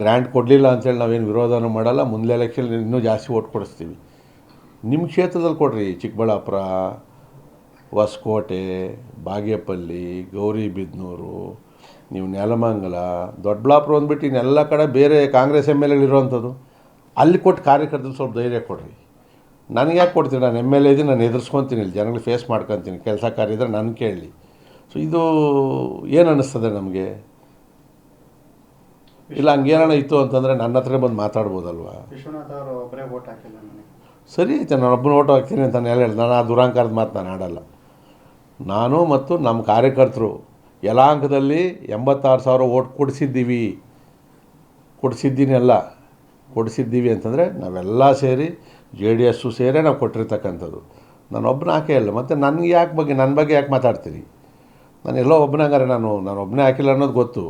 Grant ಕೊಡಲಿಲ್ಲ ಅಂತೇಳಿ ನಾವೇನು ವಿರೋಧನೂ ಮಾಡಲ್ಲ ಮುಂದೆ ಎಲೆಕ್ಷನ್ ಇನ್ನೂ ಜಾಸ್ತಿ ಓಟ್ ಕೊಡಿಸ್ತೀವಿ. ನಿಮ್ಮ ಕ್ಷೇತ್ರದಲ್ಲಿ ಕೊಡ್ರಿ, ಚಿಕ್ಕಬಳ್ಳಾಪುರ, ಹೊಸಕೋಟೆ, ಬಾಗೇಪಲ್ಲಿ ಗೌರಿಬಿದನೂರು ನೀವು ನೆಲಮಂಗಲ, ದೊಡ್ಡಬಳ್ಳಾಪುರ ಅಂದ್ಬಿಟ್ಟು ಇನ್ನೆಲ್ಲ ಕಡೆ ಬೇರೆ ಕಾಂಗ್ರೆಸ್ ಎಂ ಎಲ್ ಎಗಳಿರೋವಂಥದ್ದು ಅಲ್ಲಿ ಕೊಟ್ಟು ಕಾರ್ಯಕರ್ತರು ಸ್ವಲ್ಪ ಧೈರ್ಯ ಕೊಡ್ರಿ. ನನಗೆ ಯಾಕೆ ಕೊಡ್ತೀನಿ ನಾನು ಎಂ ಎಲ್ ಎ ಇದ್ದೀನಿ, ನಾನು ಎದುರಿಸ್ಕೊತೀನಿ, ಇಲ್ಲಿ ಜನಗಳು ಫೇಸ್ ಮಾಡ್ಕೊತೀನಿ, ಕೆಲಸ ಕಾರ್ಯ ಇದ್ರೆ ನಾನು ಕೇಳಲಿ ಸೊ ಇದು ಏನು ಅನ್ನಿಸ್ತದೆ ನಮಗೆ? ಇಲ್ಲ ಹಂಗೇನೋ ಇತ್ತು ಅಂತಂದರೆ ನನ್ನ ಹತ್ರ ಬಂದು ಮಾತಾಡ್ಬೋದಲ್ವಾ? ವಿಶ್ವನಾಥ್ ಅವರು ಒಬ್ಬರೇ ವೋಟ್ ಹಾಕಿಲ್ಲ ನನಗೆ. ಸರಿ ಐತೆ ನಾನು ಒಬ್ಬನ ಓಟು ಹಾಕ್ತೀನಿ ಅಂತ ನಾನು ಹೇಳಿ ನಾನು ಆ ದುರಾಂಕಾರದ ಮಾತು ನಾನು ಆಡಲ್ಲ. ನಾನು ಮತ್ತು ನಮ್ಮ ಕಾರ್ಯಕರ್ತರು ಯಲಾಂಕದಲ್ಲಿ ಎಂಬತ್ತಾರು ಸಾವಿರ ಓಟ್ ಕೊಡಿಸಿದ್ದೀವಿ. ಕೊಡಿಸಿದ್ದೀನಿ ಅಲ್ಲ ಕೊಡಿಸಿದ್ದೀವಿ ಅಂತಂದರೆ ನಾವೆಲ್ಲ ಸೇರಿ ಜೆ ಡಿ ಎಸ್ಸು ಸೇರೇ ನಾವು ಕೊಟ್ಟಿರ್ತಕ್ಕಂಥದ್ದು. ನಾನು ಒಬ್ಬನ ಹಾಕೇ ಇಲ್ಲ. ಮತ್ತು ನನಗೆ ಯಾಕೆ ಬಗ್ಗೆ ನನ್ನ ಬಗ್ಗೆ ಯಾಕೆ ಮಾತಾಡ್ತೀರಿ? ನಾನು ಎಲ್ಲೋ ಒಬ್ಬನಾಗಾರೆ ನಾನು ನಾನು ಒಬ್ಬನೇ ಹಾಕಿಲ್ಲ ಅನ್ನೋದು ಗೊತ್ತು.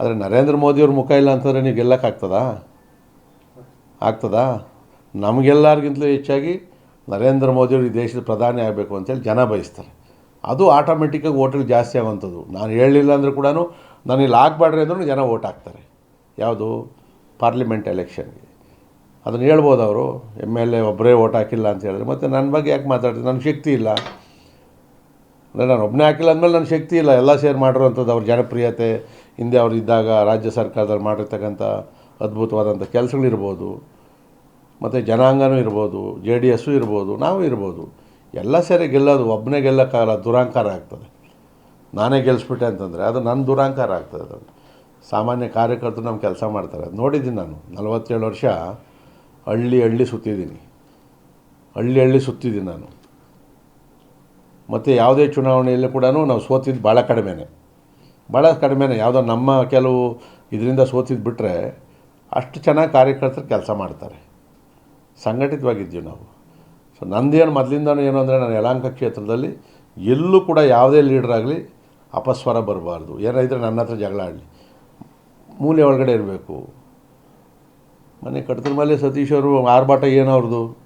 ಆದರೆ ನರೇಂದ್ರ ಮೋದಿಯವ್ರ ಮುಖ ಇಲ್ಲ ಅಂತಂದರೆ ನೀವು ಗೆಲ್ಲಕ್ಕಾಗ್ತದಾ? ಆಗ್ತದಾ? ನಮಗೆಲ್ಲರಿಗಿಂತಲೂ ಹೆಚ್ಚಾಗಿ ನರೇಂದ್ರ ಮೋದಿಯವರು ಈ ದೇಶದ ಪ್ರಧಾನಿ ಆಗಬೇಕು ಅಂತೇಳಿ ಜನ ಬಯಸ್ತಾರೆ. ಅದು ಆಟೋಮೆಟಿಕ್ಕಾಗಿ ಓಟ್ಗಳು ಜಾಸ್ತಿ ಆಗುವಂಥದ್ದು. ನಾನು ಹೇಳಲಿಲ್ಲ ಅಂದರೂ ಕೂಡ ನಾನು ಇಲ್ಲಿ ಹಾಕ್ಬೇಡ್ರಿ ಅಂದ್ರೂ ಜನ ಓಟ್ ಹಾಕ್ತಾರೆ. ಯಾವುದು? ಪಾರ್ಲಿಮೆಂಟ್ ಎಲೆಕ್ಷನ್ಗೆ ಅದನ್ನು ಹೇಳ್ಬೋದು ಅವರು. ಎಂ ಎಲ್ ಎ ಒಬ್ಬರೇ ಓಟ್ ಹಾಕಿಲ್ಲ ಅಂತ ಹೇಳಿದ್ರೆ. ಮತ್ತು ನನ್ನ ಬಗ್ಗೆ ಯಾಕೆ ಮಾತಾಡ್ತೀನಿ ನನ್ನ ಶಕ್ತಿ ಇಲ್ಲ. ಅಂದರೆ ನಾನು ಒಬ್ಬನೇ ಹಾಕಿಲ್ಲ ಅಂದಮೇಲೆ ನನ್ನ ಶಕ್ತಿ ಇಲ್ಲ. ಎಲ್ಲ ಸೇರಿ ಮಾಡಿರೋವಂಥದ್ದು ಅವ್ರ ಜನಪ್ರಿಯತೆ ಹಿಂದೆ ಅವರು ಇದ್ದಾಗ ರಾಜ್ಯ ಸರ್ಕಾರದಲ್ಲಿ ಮಾಡಿರ್ತಕ್ಕಂಥ ಅದ್ಭುತವಾದಂಥ ಕೆಲಸಗಳಿರ್ಬೋದು, ಮತ್ತು ಜನಾಂಗನೂ ಇರ್ಬೋದು, ಜೆ ಡಿ ಎಸ್ಸು ಇರ್ಬೋದು, ನಾವು ಇರ್ಬೋದು. ಎಲ್ಲ ಸೇರಿ ಗೆಲ್ಲೋದು ಒಬ್ಬನೇ ಗೆಲ್ಲಕ್ಕಾಗಲ್ಲ ದುರಾಂಕಾರ ಆಗ್ತದೆ. ನಾನೇ ಗೆಲ್ಲಿಸ್ಬಿಟ್ಟೆ ಅಂತಂದರೆ ಅದು ನನ್ನ ದುರಾಂಕಾರ ಆಗ್ತದೆ ಅದು ಸಾಮಾನ್ಯ ಕಾರ್ಯಕರ್ತರು ನಮ್ಮ ಕೆಲಸ ಮಾಡ್ತಾರೆ. ಅದು ನೋಡಿದ್ದೀನಿ ನಾನು, ನಲವತ್ತೇಳು ವರ್ಷ ಹಳ್ಳಿ ಹಳ್ಳಿ ಸುತ್ತಿದ್ದೀನಿ. ಹಳ್ಳಿ ಹಳ್ಳಿ ಸುತ್ತಿದ್ದೀನಿ ನಾನು. ಮತ್ತು ಯಾವುದೇ ಚುನಾವಣೆಯಲ್ಲೂ ಕೂಡ ನಾವು ಸೋತಿದ್ದು ಭಾಳ ಕಡಿಮೆನೇ. ಭಾಳ ಕಡಿಮೆನೇ. ಯಾವುದೋ ನಮ್ಮ ಕೆಲವು ಇದರಿಂದ ಸೋತಿದ್ದು ಬಿಟ್ಟರೆ ಅಷ್ಟು ಚೆನ್ನಾಗಿ ಕಾರ್ಯಕರ್ತರು ಕೆಲಸ ಮಾಡ್ತಾರೆ. ಸಂಘಟಿತವಾಗಿದ್ದೀವಿ ನಾವು. ಸೊ ನಂದೇನು ಮೊದಲಿಂದನೂ ಏನು ಅಂದರೆ ನಾನು ಯಲಾಂಕ ಕ್ಷೇತ್ರದಲ್ಲಿ ಎಲ್ಲೂ ಕೂಡ ಯಾವುದೇ ಲೀಡರ್ ಆಗಲಿ ಅಪಸ್ವರ ಬರಬಾರ್ದು. ಏನಾಯಿದ್ರೆ ನನ್ನ ಹತ್ರ ಜಗಳ ಆಡಲಿ. ಮೂಲೆ ಒಳಗಡೆ ಇರಬೇಕು. ಮನೆ ಕಟ್ಟಿದ ಮೇಲೆ ಸತೀಶ್ ಅವರು ಆರ್ಭಾಟ ಏನು ಅವ್ರದ್ದು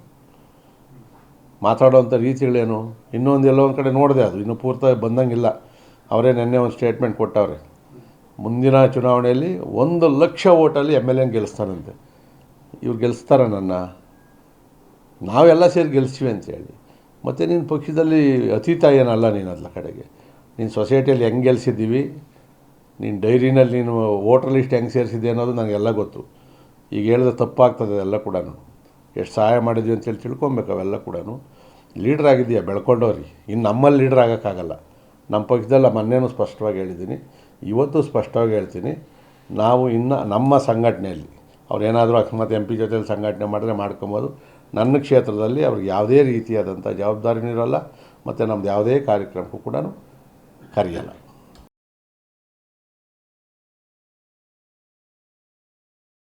ಮಾತಾಡೋವಂಥ ರೀತಿಗಳೇನು? ಇನ್ನೊಂದು ಎಲ್ಲೋ ಒಂದು ಕಡೆ ನೋಡಿದೆ ಅದು. ಇನ್ನೂ ಪೂರ್ತಿ ಬಂದಂಗಿಲ್ಲ. ಅವರೇ ನಿನ್ನೆ ಒಂದು ಸ್ಟೇಟ್ಮೆಂಟ್ ಕೊಟ್ಟವ್ರೆ. ಮುಂದಿನ ಚುನಾವಣೆಯಲ್ಲಿ ಒಂದು ಲಕ್ಷ ಓಟಲ್ಲಿ ಎಂ ಎಲ್ ಎನ್ ಗೆಲ್ಲಿಸ್ತಾರಂತೆ. ಇವ್ರು ಗೆಲ್ಲಿಸ್ತಾರ ನನ್ನ. ನಾವೆಲ್ಲ ಸೇರಿ ಗೆಲ್ಲಿಸ್ತೀವಿ ಅಂತೇಳಿ ಮತ್ತು ನಿನ್ನ ಪಕ್ಷದಲ್ಲಿ ಅತೀತ ಏನಲ್ಲ ನೀನು ಅದ್ಲ ಕಡೆಗೆ. ನೀನು ಸೊಸೈಟಿಯಲ್ಲಿ ಹೆಂಗೆ ಗೆಲ್ಸಿದ್ದೀವಿ ನೀನು ಡೈರಿನಲ್ಲಿ ನೀನು ವೋಟರ್ ಲಿಸ್ಟ್ ಹೆಂಗೆ ಸೇರಿಸಿದೆ ಅನ್ನೋದು ನನಗೆಲ್ಲ ಗೊತ್ತು. ಈಗ ಹೇಳಿದ್ರೆ ತಪ್ಪಾಗ್ತದೆ ಎಲ್ಲ ಕೂಡ ಎಷ್ಟು ಸಹಾಯ ಮಾಡಿದ್ವಿ ಅಂತೇಳಿ ತಿಳ್ಕೊಬೇಕು ಅವೆಲ್ಲ ಕೂಡ ಲೀಡ್ರ್ ಆಗಿದೆಯಾ ಬೆಳ್ಕೊಂಡವ್ರಿ. ಇನ್ನು ನಮ್ಮಲ್ಲಿ ಲೀಡ್ರ್ ಆಗೋಕ್ಕಾಗಲ್ಲ. ನಮ್ಮ ಪಕ್ಷದಲ್ಲ ಮೊನ್ನೆನೂ ಸ್ಪಷ್ಟವಾಗಿ ಹೇಳಿದ್ದೀನಿ. ಇವತ್ತು ಸ್ಪಷ್ಟವಾಗಿ ಹೇಳ್ತೀನಿ. ನಾವು ಇನ್ನು ನಮ್ಮ ಸಂಘಟನೆಯಲ್ಲಿ, ಅವ್ರು ಏನಾದರೂ ಅಕಸ್ಮಾತ್ ಎಂ ಪಿ ಜೊತೆಲಿ ಸಂಘಟನೆ ಮಾಡಿದ್ರೆ ಮಾಡ್ಕೊಬೋದು. ನನ್ನ ಕ್ಷೇತ್ರದಲ್ಲಿ ಅವ್ರಿಗೆ ಯಾವುದೇ ರೀತಿಯಾದಂಥ ಜವಾಬ್ದಾರಿನೂ ಇರೋಲ್ಲ, ಮತ್ತು ನಮ್ದು ಯಾವುದೇ ಕಾರ್ಯಕ್ರಮಕ್ಕೂ ಕೂಡ ಕರೆಯಲ್ಲ.